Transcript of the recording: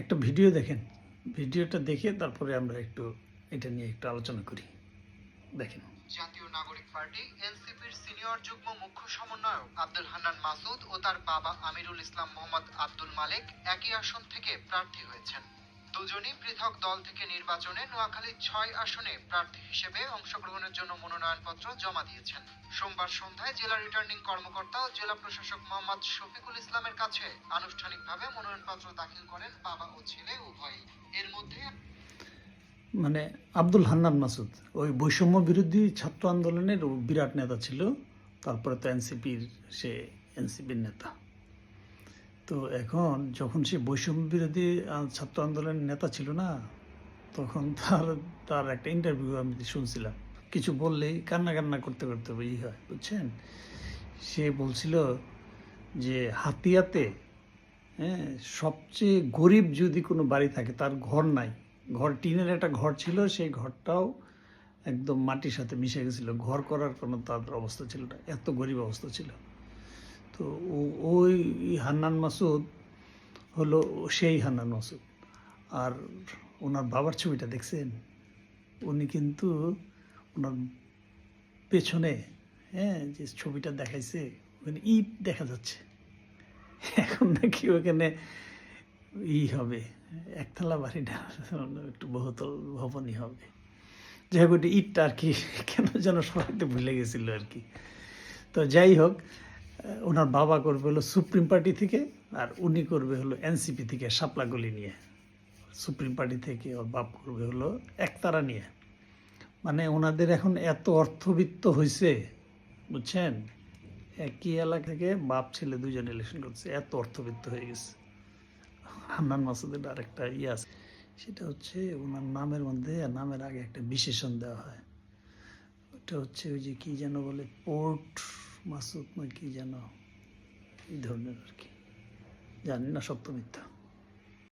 একটা ভিডিও দেখেন। ভিডিওটা দেখে তারপরে আমরা একটু এটা নিয়ে একটু আলোচনা করি। দেখেন। জাতীয় নাগরিক পার্টি, এনসিপির সিনিয়র যুগ্ম মুখ্য সমন্বয়ক আব্দুল হান্নান মাসুদ ও তার বাবা আমিরুল ইসলাম মোহাম্মদ আব্দুল মালিক একই আসন থেকে প্রার্থী হয়েছেন। দুজনই পৃথক দল থেকে নির্বাচনে নোয়াখালী ছয় আসনে প্রার্থী হিসেবে অংশগ্রহণের জন্য মনোনয়নপত্র জমা দিয়েছেন। সোমবার সন্ধ্যায় জেলা রিটার্নিং কর্মকর্তা ও জেলা প্রশাসক মোহাম্মদ শফিকুল ইসলামের কাছে আনুষ্ঠানিকভাবে মনোনয়নপত্র দাখিল করেন বাবা ও ছেলে উভয়ই। এর মধ্যে মানে আব্দুল হান্নান মাসুদ, ওই বৈষম্য বিরোধী ছাত্র আন্দোলনের বিরাট নেতা ছিল, তারপরে তো এনসিপির সে এনসিপির নেতা। তো এখন যখন সে বৈষম্য বিরোধী ছাত্র আন্দোলনের নেতা ছিল না, তখন তার তার একটা ইন্টারভিউ আমি শুনছিলাম। কিছু বললেই কান্না কান্না করতে করতে ই হয়, বুঝছেন? সে বলছিল যে হাতিয়াতে হ্যাঁ সবচেয়ে গরিব যদি কোনো বাড়ি থাকে, তার ঘর নাই। ঘর, টিনের একটা ঘর ছিল, সেই ঘরটাও একদম মাটির সাথে মিশে গেছিল। ঘর করার কোনো তাদের অবস্থা ছিল না, এত গরিব অবস্থা ছিল। তো ও- ওই হান্নান মাসুদ হলো সেই হান্নান মাসুদ। আর ওনার বাবার ছবিটা দেখছেন? উনি কিন্তু ওনার পেছনে হ্যাঁ যে ছবিটা দেখাইছে, ওখানে ইট দেখা যাচ্ছে। এখন নাকি ওখানে ই হবে, একতলা বাড়িটা একটু বহুতল ভবনই হবে। যাই হোক ইটটা আর কি, কেন যেন সবাইতে ভুলে গেছিল আর কি। তো যাই হোক ওনার বাবা করবে হলো সুপ্রিম পার্টি থেকে আর উনি করবে হলো এনসিপি থেকে শাপলাগুলি নিয়ে। সুপ্রিম পার্টি থেকে ওর বাপ করবে হলো একতারা নিয়ে। মানে ওনাদের এখন এত অর্থবিত্ত হয়েছে বুঝছেন? একই এলাকা থেকে বাপ ছেলে দুজন ইলেকশন করছে, এত অর্থবিত্ত হয়ে গেছে। হান্নান মাসুদের আরেকটা ইয়ে আছে, সেটা হচ্ছে ওনার নামের মধ্যে নামের আগে একটা বিশেষণ দেওয়া হয়। ওটা হচ্ছে ওই যে কী যেন বলে, পোর্ট মাসুদ না কি যেন এই ধরনের আর কি। জানি না সত্য মিথ্যা।